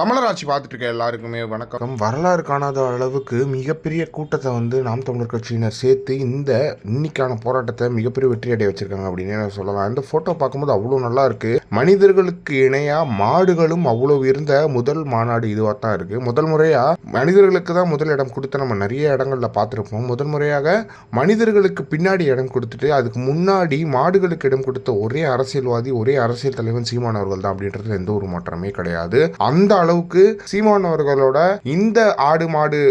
தமிழராட்சி பார்த்துட்டு இருக்க எல்லாருக்குமே வணக்கம். வரலாறு காணாத அளவுக்கு மிகப்பெரிய கூட்டத்தை வந்து நாம் தமிழர் கட்சியினர் சேர்த்து இந்த இன்னைக்கான போராட்டத்தை மிகப்பெரிய வெற்றி அடைய வச்சிருக்காங்க அப்படின்னு நான் சொல்லலாம். இந்த போட்டோ பார்க்கும்போது அவ்வளோ நல்லா இருக்கு. மனிதர்களுக்கு இணையா மாடுகளும் அவ்வளோ இருந்த முதல் மாநாடு இதுவாக தான் இருக்கு. முதல் முறையா மனிதர்களுக்கு தான் முதல் இடம் கொடுத்து நம்ம நிறைய இடங்கள்ல பார்த்துருப்போம். முதல் முறையாக மனிதர்களுக்கு பின்னாடி இடம் கொடுத்துட்டு அதுக்கு முன்னாடி மாடுகளுக்கு இடம் கொடுத்த ஒரே அரசியல்வாதி ஒரே அரசியல் தலைவன் சீமானவர்கள் தான் அப்படின்றது எந்த ஒரு மாற்றமே கிடையாது. அந்த அளவுக்கு சீமான் அவர்களோட இந்த ஆடு மாடு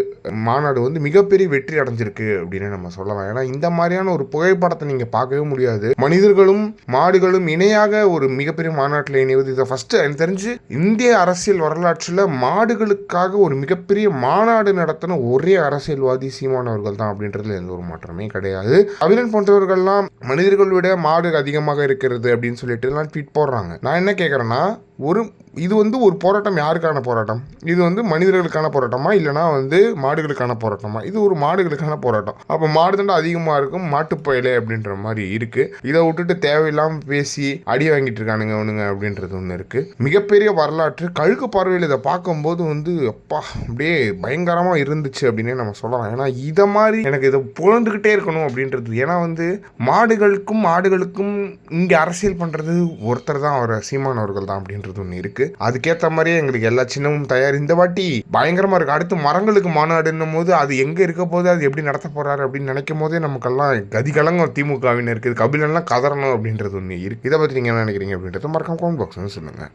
மாநாடு வந்து மிகப்பெரிய வெற்றி அடைஞ்சிருக்கு அப்படின்னு நம்ம சொல்லலாம். ஏன்னா இந்த மாதிரியான ஒரு புகைப்படத்தை நீங்க பார்க்கவே முடியாது. மனிதர்களும் மாடுகளும் இணையாக ஒரு மிகப்பெரிய மாநாட்டில் இணைவது இதை ஃபர்ஸ்ட் எனக்கு தெரிஞ்சு இந்திய அரசியல் வரலாற்றில் மாடுகளுக்காக ஒரு மிகப்பெரிய மாநாடு நடத்தின ஒரே அரசியல்வாதி சீமான் அவர்கள் தான் அப்படின்றதுல எந்த ஒரு மாற்றமே கிடையாது. அபிலன் போன்றவர்கள்லாம் மனிதர்கள் விட மாடு அதிகமாக இருக்கிறது அப்படின்னு சொல்லிட்டு எல்லாம் ட்வீட் போடுறாங்க. நான் என்ன கேட்குறேன்னா ஒரு இது வந்து ஒரு போராட்டம் யாருக்கான போராட்டம்? இது வந்து மனிதர்களுக்கான போராட்டமா? இல்லைனா வந்து மாடுகளுக்கான போராட்டமா? இது ஒரு மாடுகளுக்கான போராட்டம். அப்போ மாடு தண்டை அதிகமாக இருக்கும் மாட்டுப்பயலே அப்படின்ற மாதிரி இருக்குது இதை விட்டுட்டு தேவையில்லாமல் பேசி அடி வாங்கிட்டு இருக்கானுங்க அவனுங்க அப்படின்றது ஒன்று இருக்குது மிகப்பெரிய வரலாற்று கழுகு பார்வையில் இதை பார்க்கும்போது வந்து அப்பா அப்படியே பயங்கரமாக இருந்துச்சு அப்படின்னே நம்ம சொல்லலாம். ஏன்னா இதை மாதிரி எனக்கு இதை புகழ்ந்துக்கிட்டே இருக்கணும் அப்படின்றது. ஏன்னா வந்து மாடுகளுக்கும் மாடுகளுக்கும் இங்கே அரசியல் பண்ணுறது ஒருத்தர் தான் அவர் சீமானவர்கள் தான் அப்படின்றது ஒன்று இருக்குது இருக்கு. அதுக்கேற்ற மாதிரியே எங்களுக்கு எல்லா சின்னமும் தயார். இந்த வாட்டி பயங்கரமாக இருக்கு. அடுத்து மரங்களுக்கு மாநாடுன்னும் போது அது எங்கே இருக்க போது அது எப்படி நடத்த போறாரு அப்படின்னு நினைக்கும் போதே நமக்கெல்லாம் கதி கலங்கும் திமுகவினருக்கு கபிலன்லாம் கதறணும் அப்படின்றது ஒன்று இருக்கு. இதை பற்றி நீங்கள் என்ன நினைக்கிறீங்க அப்படின்றத மறக்காம கமெண்ட் பாக்ஸ் சொல்லுங்கள்